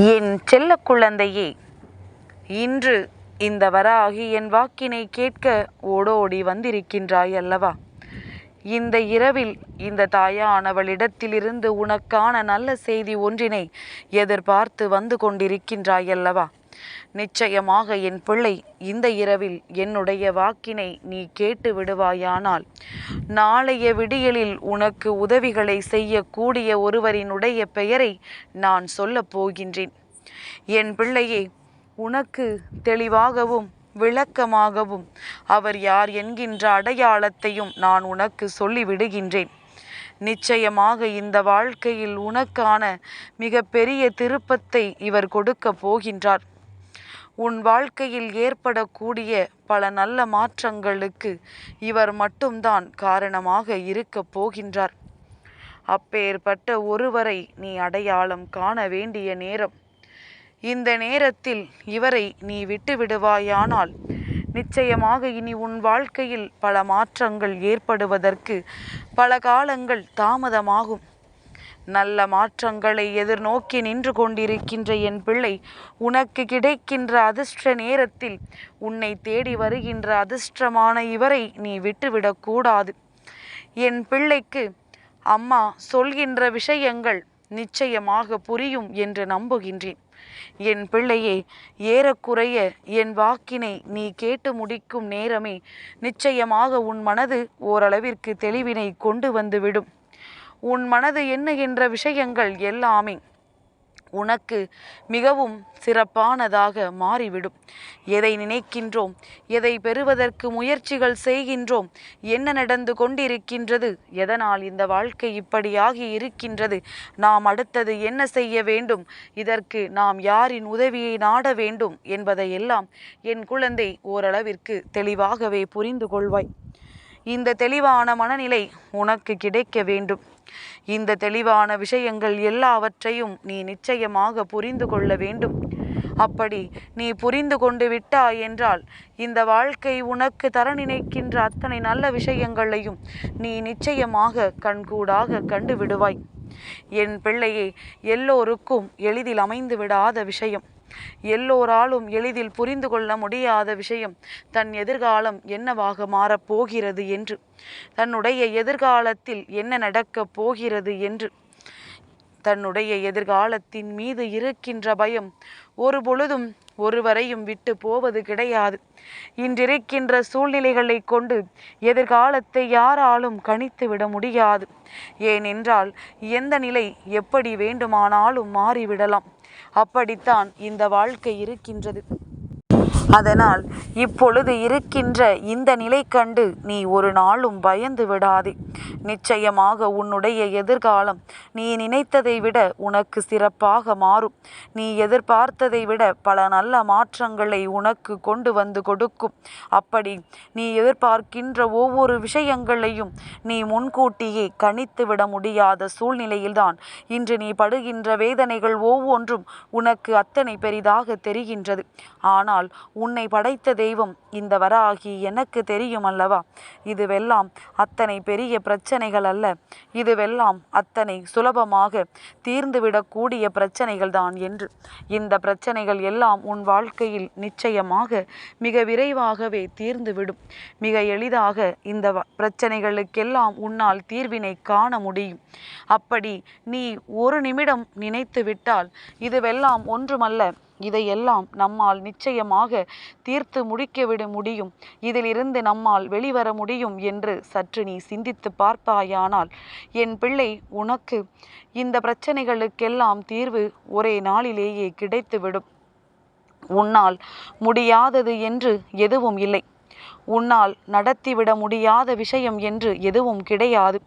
என் செல்ல குழந்தையே இன்று இந்த வராகி என் வாக்கினை கேட்க ஓடோடி வந்திருக்கின்றாய் அல்லவா இந்த இரவில் இந்த தாயானவளிடத்திலிருந்து உனக்கான நல்ல செய்தி ஒன்றினை எதிர்பார்த்து வந்து கொண்டிருக்கின்றாய் அல்லவா நிச்சயமாக என் பிள்ளை இந்த இரவில் என்னுடைய வாக்கினை நீ கேட்டு விடுவாயானால் நாளைய விடியலில் உனக்கு உதவிகளை செய்யக்கூடிய ஒருவரினுடைய பெயரை நான் சொல்லப் போகின்றேன். என் பிள்ளையே உனக்கு தெளிவாகவும் விளக்கமாகவும் அவர் யார் என்கின்ற அடையாளத்தையும் நான் உனக்கு சொல்லிவிடுகின்றேன். நிச்சயமாக இந்த வாழ்க்கையில் உனக்கான மிக பெரிய திருப்பத்தை இவர் கொடுக்க போகின்றார். உன் வாழ்க்கையில் ஏற்படக்கூடிய பல நல்ல மாற்றங்களுக்கு இவர் மட்டும்தான் காரணமாக இருக்கப் போகின்றார். அப்பேற்பட்ட ஒருவரை நீ அடையாளம் காண வேண்டிய நேரம். இந்த நேரத்தில் இவரை நீ விட்டு விடுவாயானால் நிச்சயமாக இனி உன் வாழ்க்கையில் பல மாற்றங்கள் ஏற்படுவதற்கு பல காலங்கள் தாமதமாகும். நல்ல மாற்றங்களை எதிர்நோக்கி நின்று கொண்டிருக்கின்ற என் பிள்ளை உனக்கு கிடைக்கின்ற அதிர்ஷ்ட நேரத்தில் உன்னை தேடி வருகின்ற அதிர்ஷ்டமான இவரை நீ விட்டுவிடக்கூடாது என் பிள்ளைக்கு அம்மா சொல்கின்ற விஷயங்கள் நிச்சயமாக புரியும் என்று நம்புகின்றேன். என் பிள்ளையே ஏறக்குறைய என் வாக்கினை நீ கேட்டு முடிக்கும் நேரமே நிச்சயமாக உன் மனது ஓரளவிற்கு தெளிவினை கொண்டு வந்துவிடும் உன் மனது எண்ணுகின்ற விஷயங்கள் எல்லாமே உனக்கு மிகவும் சிறப்பானதாக மாறிவிடும். எதை நினைக்கின்றோம்? எதை பெறுவதற்கு முயற்சிகள் செய்கின்றோம்? என்ன நடந்து கொண்டிருக்கின்றது? எதனால் இந்த வாழ்க்கை இப்படியாகி இருக்கின்றது? நாம் அடுத்தது என்ன செய்ய வேண்டும்? இதற்கு நாம் யாரின் உதவியை நாட வேண்டும் என்பதையெல்லாம் என் குழந்தை ஓரளவிற்கு தெளிவாகவே புரிந்து கொள்வாய். இந்த தெளிவான மனநிலை உனக்கு கிடைக்க வேண்டும். இந்த தெளிவான விஷயங்கள் எல்லாவற்றையும் நீ நிச்சயமாக புரிந்து கொள்ள வேண்டும். அப்படி நீ புரிந்து கொண்டு விட்டாய் என்றால் இந்த வாழ்க்கை உனக்கு தர நினைக்கின்ற அத்தனை நல்ல விஷயங்களையும் நீ நிச்சயமாக கண்கூடாக கண்டு விடுவாய். என் பிள்ளையே எல்லோருக்கும் எளிதில் அமைந்து விடாத விஷயம். எல்லோராலும் எளிதில் புரிந்து கொள்ள முடியாத விஷயம் தன் எதிர்காலம் என்னவாக மாறப்போகிறது என்று தன்னுடைய எதிர்காலத்தில் என்ன நடக்கப் போகிறது என்று தன்னுடைய எதிர்காலத்தின் மீது இருக்கின்ற பயம் ஒரு பொழுதும் ஒருவரையும் விட்டு போவது கிடையாது. இன்றிருக்கின்ற சூழ்நிலைகளை கொண்டு எதிர்காலத்தை யாராலும் கணித்து விட முடியாது. ஏனென்றால் எந்த நிலை எப்படி வேண்டுமானாலும் மாறிவிடலாம். அப்படித்தான் இந்த வாழ்க்கை இருக்கின்றது. அதனால் இப்பொழுது இருக்கின்ற இந்த நிலை கண்டு நீ ஒரு நாளும் பயந்து விடாதே. நிச்சயமாக உன்னுடைய எதிர்காலம் நீ நினைத்ததை விட உனக்கு சிறப்பாக மாறும். நீ எதிர்பார்த்ததை விட பல நல்ல மாற்றங்களை உனக்கு கொண்டு வந்து கொடுக்கும். அப்படி நீ எதிர்பார்க்கின்ற ஒவ்வொரு விஷயங்களையும் நீ முன்கூட்டியே கணித்து விட முடியாத சூழ்நிலையில்தான் இன்று நீ படுகின்ற வேதனைகள் ஒவ்வொன்றும் உனக்கு அத்தனை பெரிதாக தெரிகின்றது. ஆனால் உன்னை படைத்த தெய்வம் இந்த வராகி எனக்கு தெரியும் அல்லவா இதுவெல்லாம் அத்தனை பெரிய பிரச்சனைகள் அல்ல. இதுவெல்லாம் அத்தனை சுலபமாக தீர்ந்துவிடக்கூடிய பிரச்சனைகள் தான் என்று. இந்த பிரச்சனைகள் எல்லாம் உன் வாழ்க்கையில் நிச்சயமாக மிக விரைவாகவே தீர்ந்துவிடும். மிக எளிதாக இந்த பிரச்சனைகளுக்கெல்லாம் உன்னால் தீர்வினை காண முடியும். அப்படி நீ ஒரு நிமிடம் நினைத்து விட்டால் இதுவெல்லாம் ஒன்றுமல்ல. இதையெல்லாம் நம்மால் நிச்சயமாக தீர்த்து முடிக்கவிட முடியும். இதிலிருந்து நம்மால் வெளிவர முடியும் என்று சற்று நீ சிந்தித்து பார்ப்பாயானால் என் பிள்ளை உனக்கு இந்த பிரச்சனைகளுக்கெல்லாம் தீர்வு ஒரே நாளிலேயே கிடைத்துவிடும். உன்னால் முடியாதது என்று எதுவும் இல்லை. உன்னால் நடத்திவிட முடியாத விஷயம் என்று எதுவும் கிடையாது.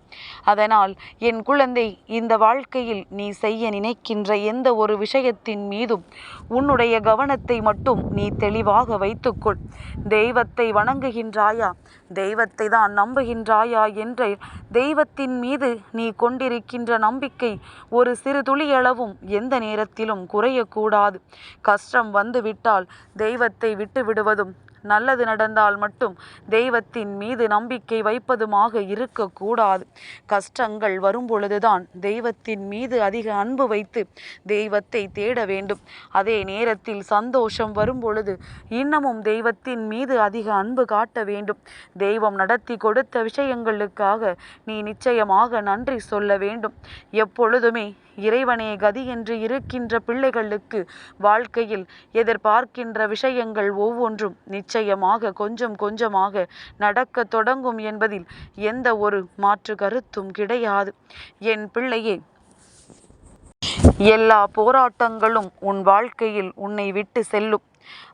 அதனால் என் குழந்தை இந்த வாழ்க்கையில் நீ செய்ய நினைக்கின்ற எந்த ஒரு விஷயத்தின் மீதும் உன்னுடைய கவனத்தை மட்டும் நீ தெளிவாக வைத்துக்கொள். தெய்வத்தை வணங்குகின்றாயா? தெய்வத்தை தான் நம்புகின்றாயா என்ற தெய்வத்தின் மீது நீ கொண்டிருக்கின்ற நம்பிக்கை ஒரு சிறு துளியளவும் எந்த நேரத்திலும் குறையக்கூடாது. கஷ்டம் வந்துவிட்டால் தெய்வத்தை விட்டு விடுவதும் நல்லது நடந்தால் மட்டும் தெய்வத்தின் மீது நம்பிக்கை வைப்பதுமாக இருக்கக்கூடாது. கஷ்டங்கள் வரும்பொழுதுதான் தெய்வத்தின் மீது அதிக அன்பு வைத்து தெய்வத்தை தேட வேண்டும். அதே நேரத்தில் சந்தோஷம் வரும்பொழுது இன்னமும் தெய்வத்தின் மீது அதிக அன்பு காட்ட வேண்டும். தெய்வம் நடத்தி கொடுத்த விஷயங்களுக்காக நீ நிச்சயமாக நன்றி சொல்ல வேண்டும். எப்பொழுதுமே இறைவனே கதி என்று இருக்கின்ற பிள்ளைகளுக்கு வாழ்க்கையில் எதிர்பார்க்கின்ற விஷயங்கள் ஒவ்வொன்றும் நிச்சயமாக கொஞ்சம் கொஞ்சமாக நடக்கத் தொடங்கும் என்பதில் எந்த ஒரு மாற்று கருத்தும் கிடையாது. என் பிள்ளையே எல்லா போராட்டங்களும் உன் வாழ்க்கையில் உன்னை விட்டு செல்லும்.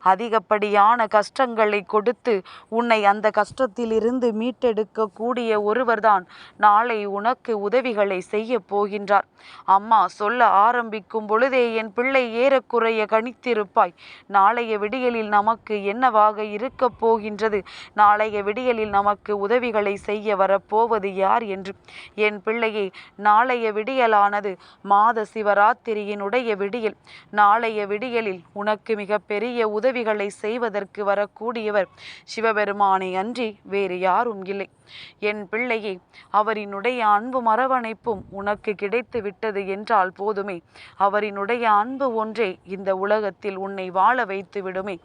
அதிகப்படியான கஷ்டங்களை கொடுத்து உன்னை அந்த கஷ்டத்திலிருந்து மீட்டெடுக்கக்கூடிய ஒருவர்தான் நாளை உனக்கு உதவிகளை செய்ய போகின்றார். அம்மா சொல்ல ஆரம்பிக்கும் பொழுதே என் பிள்ளை ஏறக்குறைய கணித்திருப்பாய். நாளைய விடியலில் நமக்கு என்னவாக இருக்கப் போகின்றது? நாளைய விடியலில் நமக்கு உதவிகளை செய்ய வரப்போவது யார் என்று. என் பிள்ளையை நாளைய விடியலானது மாத சிவராத்திரியினுடைய விடியல். நாளைய விடியலில் உனக்கு மிகப்பெரிய உதவிகளை செய்வதற்கு வரக்கூடியவர். சிவபெருமானை அன்றி வேறு யாரும் இல்லை. என் பிள்ளையே அவரினுடைய அன்பு மரவணைப்பும் உனக்கு கிடைத்து விட்டது என்றால் போதுமே. அவரினுடைய அன்பு ஒன்றே இந்த உலகத்தில் உன்னை வாழ வைத்து விடுமே.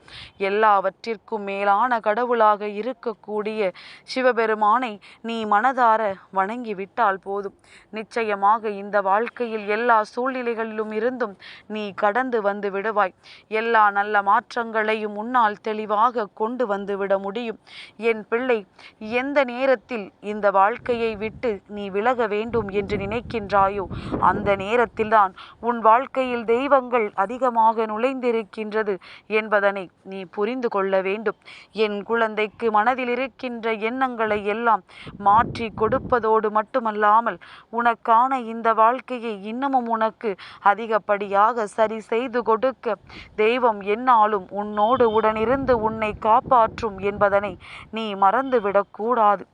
எல்லாவற்றிற்கும் மேலான கடவுளாக இருக்கக்கூடிய சிவபெருமானை நீ மனதார வணங்கி விட்டால் போதும். நிச்சயமாக இந்த வாழ்க்கையில் எல்லா சூழ்நிலைகளிலும் இருந்தும் நீ கடந்து வந்து விடுவாய். எல்லா நல்ல மாற்றங்கள் மாற்றங்களையும் முன்னால் தெளிவாக கொண்டு வந்து விட முடியும். என் பிள்ளை எந்த நேரத்தில் இந்த வாழ்க்கையை விட்டு நீ விலக வேண்டும் என்று நினைக்கின்றாயோ அந்த நேரத்தில்தான் உன் வாழ்க்கையில் தெய்வங்கள் அதிகமாக நுழைந்திருக்கின்றது என்பதனை நீ புரிந்து கொள்ள வேண்டும். என் குழந்தைக்கு மனதில் இருக்கின்ற எண்ணங்களை எல்லாம் மாற்றி கொடுப்பதோடு மட்டுமல்லாமல் உனக்கான இந்த வாழ்க்கையை இன்னமும் உனக்கு அதிகப்படியாக சரி செய்து கொடுக்க தெய்வம் என்னாலும் உன்னோடு உடனிருந்து உன்னை காப்பாற்றும் என்பதனை நீ மறந்துவிடக்கூடாது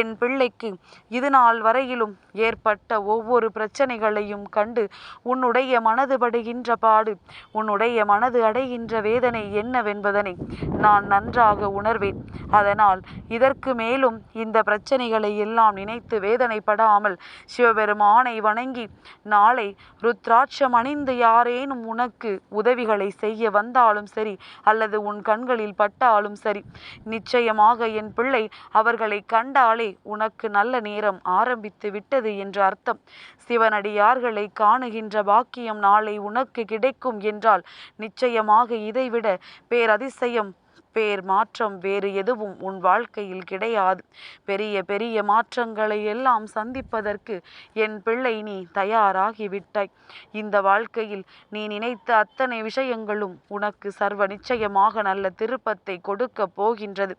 என் பிள்ளைக்கு இது நாள் வரையிலும் ஏற்பட்ட ஒவ்வொரு பிரச்சனைகளையும் கண்டு உன்னுடைய மனது படுகின்ற பாடு உன்னுடைய மனது அடைகின்ற வேதனை என்னவென்பதனை நான் நன்றாக உணர்வேன். அதனால் இதற்கு மேலும் இந்த பிரச்சனைகளை எல்லாம் நினைத்து வேதனைப்படாமல் சிவபெருமானை வணங்கி நாளை ருத்ராட்சம் அணிந்து யாரேனும் உனக்கு உதவிகளை செய்ய வந்தாலும் சரி அல்லது உன் கண்களில் பட்டாலும் சரி. நிச்சயமாக என் பிள்ளை அவர்களை கண்டாலே உனக்கு நல்ல நேரம் ஆரம்பித்து விட்டது என்று அர்த்தம். சிவனடியார்களை காணுகின்ற பாக்கியம் நாளை உனக்கு கிடைக்கும் என்றால் நிச்சயமாக இதைவிட பேரதிசயம் பேர் மாற்றம் வேறு எதுவும் உன் வாழ்க்கையில் கிடையாது. பெரிய பெரிய மாற்றங்களை எல்லாம் சந்திப்பதற்கு என் பிள்ளை நீ தயாராகிவிட்டாய். இந்த வாழ்க்கையில் நீ நினைத்த அத்தனை விஷயங்களும் உனக்கு சர்வ நிச்சயமாக நல்ல திருப்பத்தை கொடுக்க போகின்றது.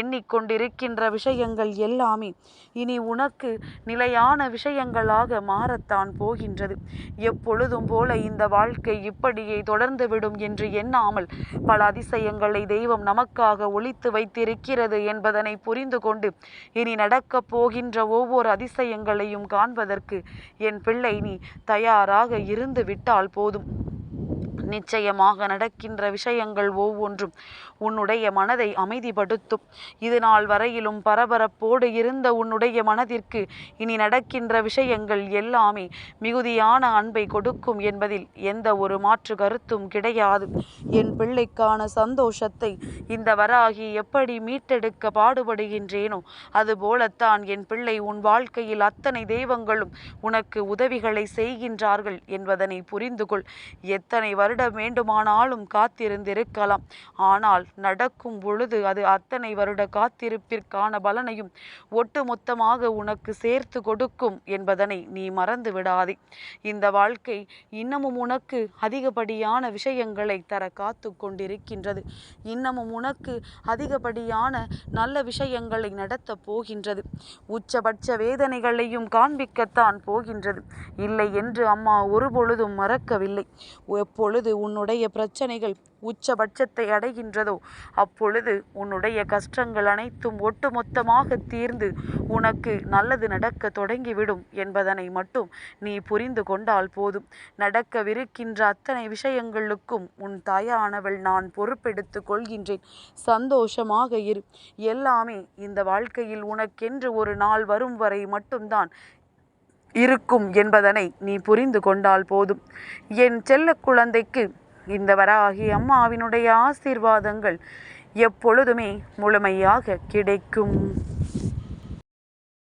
எண்ணிக்கொண்டிருக்கின்ற விஷயங்கள் எல்லாமே இனி உனக்கு நிலையான விஷயங்களாக மாறத்தான் போகின்றது. எப்பொழுதும் போல இந்த வாழ்க்கை இப்படியே தொடர்ந்துவிடும் என்று எண்ணாமல் பல அதிசயங்களை தெய்வம் நமக்காக ஒழித்து வைத்திருக்கிறது என்பதனை புரிந்து கொண்டு இனி நடக்கப் போகின்ற ஒவ்வொரு அதிசயங்களையும் காண்பதற்கு என் பிள்ளை நீ தயாராக இருந்து விட்டால் போதும். நிச்சயமாக நடக்கின்ற விஷயங்கள் ஒவ்வொன்றும் உன்னுடைய மனதை அமைதிப்படுத்தும். இது நாள் வரையிலும் பரபரப்போடு இருந்த உன்னுடைய மனதிற்கு இனி நடக்கின்ற விஷயங்கள் எல்லாமே மிகுதியான அன்பை கொடுக்கும் என்பதில் எந்த ஒரு மாற்று கருத்தும் கிடையாது. என் பிள்ளைக்கான சந்தோஷத்தை இந்த வராகி எப்படி மீட்டெடுக்க பாடுபடுகின்றேனோ அதுபோலத்தான் என் பிள்ளை உன் வாழ்க்கையில் அத்தனை தெய்வங்களும் உனக்கு உதவிகளை செய்கின்றார்கள் என்பதனை புரிந்து கொள் எத்தனை வருடம் வேண்டுமானாலும் காத்திருந்திருக்கலாம். ஆனால் நடக்கும் பொழுது அது அத்தனை வருட காத்திருப்பிற்கான பலனையும் ஒட்டுமொத்தமாக உனக்கு சேர்த்து கொடுக்கும் என்பதனை நீ மறந்து விடாதே. இந்த வாழ்க்கை இன்னமும் உனக்கு அதிகப்படியான விஷயங்களை தர காத்து கொண்டிருக்கின்றது. இன்னமும் உனக்கு அதிகப்படியான நல்ல விஷயங்களை நடத்தப் போகின்றது. உச்சபட்ச வேதனைகளையும் காண்பிக்கத்தான் போகின்றது. இல்லை என்று அம்மா ஒரு பொழுதும் மறக்கவில்லை. எப்பொழுது எப்பொழுது உன்னுடைய பிரச்சனைகள் உச்சபட்சத்தை அடைகின்றதோ அப்பொழுது உன்னுடைய கஷ்டங்கள் அனைத்தும் ஒட்டுமொத்தமாக தீர்ந்து உனக்கு நல்லது நடக்க தொடங்கிவிடும் என்பதனை மட்டும் நீ புரிந்து கொண்டால் போதும். நடக்கவிருக்கின்ற அத்தனை விஷயங்களுக்கும் உன் தாயானவள் நான் பொறுப்பெடுத்து கொள்கின்றேன். சந்தோஷமாக இரு. எல்லாமே இந்த வாழ்க்கையில் உனக்கென்று ஒரு நாள் வரும் வரை மட்டும்தான் இருக்கும் என்பதனை நீ புரிந்து கொண்டால் போதும். என் செல்ல குழந்தைக்கு இந்த வராகி அம்மாவினுடைய ஆசீர்வாதங்கள் எப்பொழுதுமே முழுமையாக கிடைக்கும்.